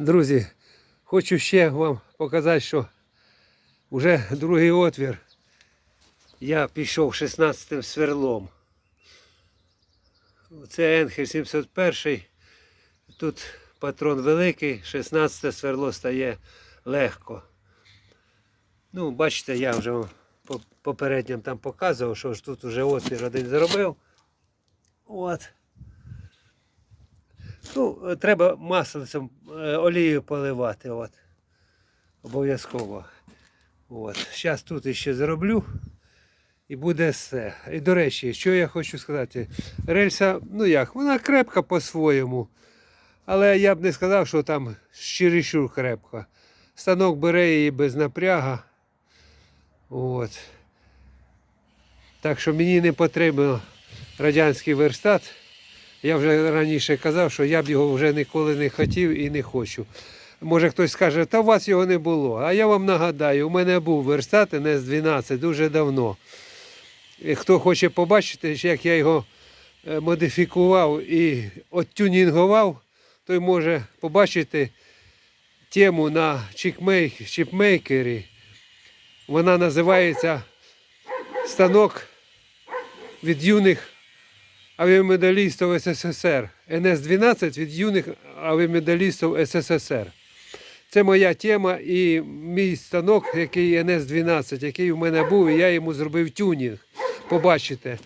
Друзі, хочу ще вам показати, що вже другий отвір. Я пішов 16 сверлом. Це Енхель 701. Тут патрон великий, 16 сверло стає легко. Ну, бачите, я вже вам по- попередньо там показував, що ж тут вже отвір один зробив. От. Ну, е, треба маслицем е, олією поливати. От. Обов'язково. От. Зараз тут ще зроблю. І буде все. І до речі, що я хочу сказати. Рельса, ну як, вона крепка по-своєму. Але я б не сказав, що там щирішур крепка. Станок бере її без напряга. От. Так що мені не потрібен радянський верстат. Я вже раніше казав, що я б його вже ніколи не хотів і не хочу. Може хтось скаже, та у вас його не було. А я вам нагадаю, у мене був верстат НС-12 дуже давно. І хто хоче побачити, як я його е, модифікував і оттюнінгував, той може побачити тему на чіпмейкері. Вона називається Станок від юних авіамедалістів СССР. НС-12 від юних авіамедалістів СССР. Це моя тема і мій станок, який НС-12, який у мене був, і я йому зробив тюнінг. Побачите,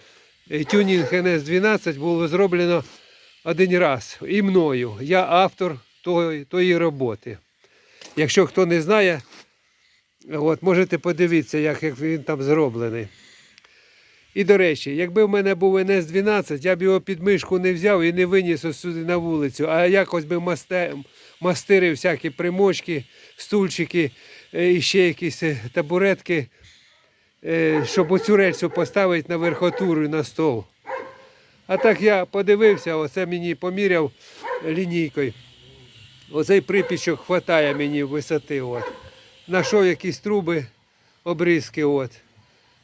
тюнінг НС-12 було зроблено один раз і мною. Я автор тої, тої роботи. Якщо хто не знає, от, можете подивитися, як, як він там зроблений. І до речі, якби в мене був НС-12, я б його під мишку не взяв і не виніс сюди на вулицю, а якось би мастирив всякі примочки, стульчики е, і ще якісь е, табуретки, е, щоб оцю рельсу поставити на верхотуру на стол. А так я подивився, оце мені поміряв лінійкою. Оцей припічок хватає мені висоти. От. Знайшов якісь труби, обрізки. От.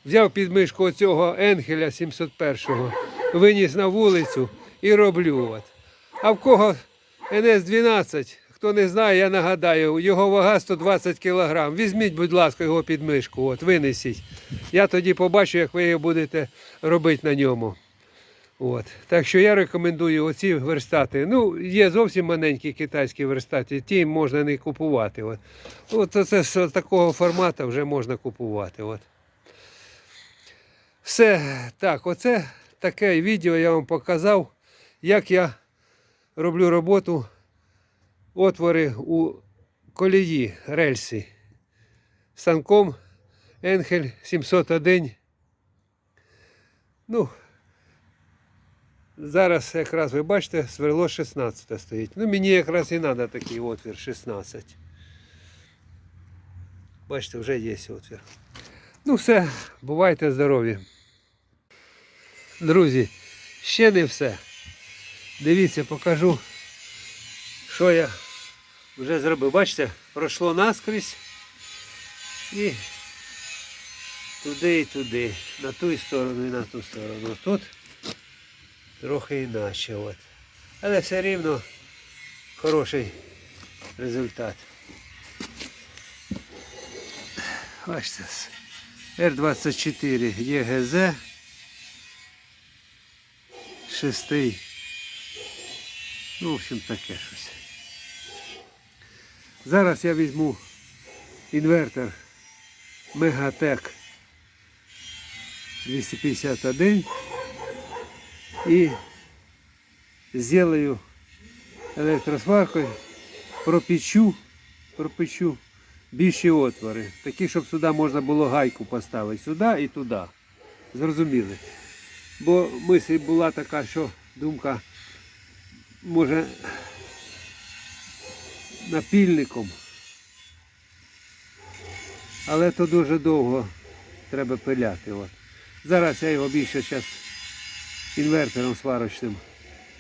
Взяв під мишку оцього Енхеля 701-го, виніс на вулицю і роблю. От. А в кого НС-12, хто не знає, я нагадаю, його вага 120 кг. Візьміть, будь ласка, його під мишку, от, винесіть. Я тоді побачу, як ви його будете робити на ньому. От. Так що я рекомендую оці верстати. Ну, є зовсім маленькі китайські верстати, ті можна не купувати. От, от це з такого формату вже можна купувати. От. Все, так, оце таке відео я вам показав, як я роблю роботу, отвори у колії рельсі. Станком Енхель 701. Ну, зараз якраз ви бачите, сверло 16 стоїть. Ну, мені якраз і треба такий отвір 16. Бачите, вже є отвір. Ну все, бувайте здорові. Друзі, ще не все. Дивіться, покажу, що я вже зробив. Бачите, пройшло наскрізь і туди і туди, на ту сторону і на ту сторону. Тут трохи іначе. От. Але все рівно хороший результат. Бачите, Р-24 ЄГЗ. Шестий. Ну, в общем, таке щось. Зараз я візьму інвертор Мегатек 251 і зроблю електросваркою, пропічу, пропічу більші отвори. Такі, щоб сюди можна було гайку поставити. Сюди і туди. Зрозуміли? Бо мисль була така, що думка може напільником. Але то дуже довго треба пиляти. От. Зараз я його більше зараз інвертором сварочним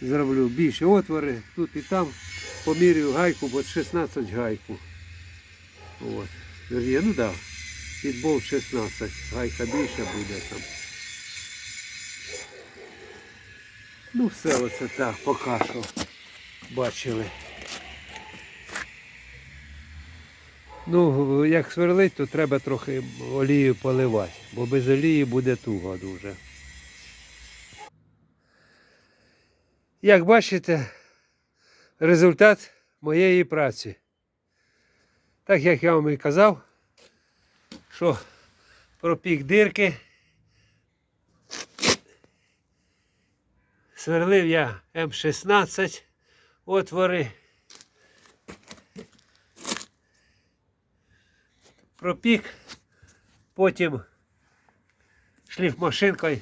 зроблю більше отвори, тут і там помірюю гайку, бо 16 гайку. От. Вірні, ну да, під 16, гайка більше буде там. Ну все оце так, поки що бачили. Ну, як сверлить, то треба трохи олію поливати, бо без олії буде туго дуже. Як бачите, результат моєї праці. Так як я вам і казав, що пропік дирки. Сверлив я М16 отвори. Пропік, потім шліфмашинкою.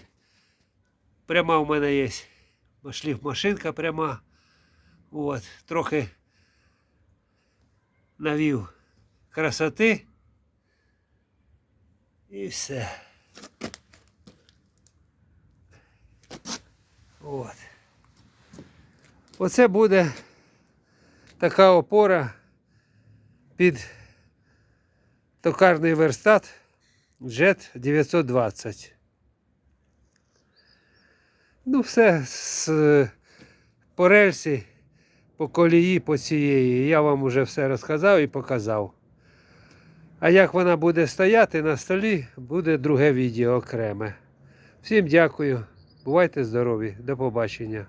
Пряма в мене є. Шліфмашинка пряма. От, трохи навів красоти. І все. От. Оце буде така опора під токарний верстат JET 920. Ну, все з по рельсі, по колії, по цієї. Я вам уже все розказав і показав. А як вона буде стояти на столі, буде друге відео окреме. Всім дякую. Бувайте здорові. До побачення.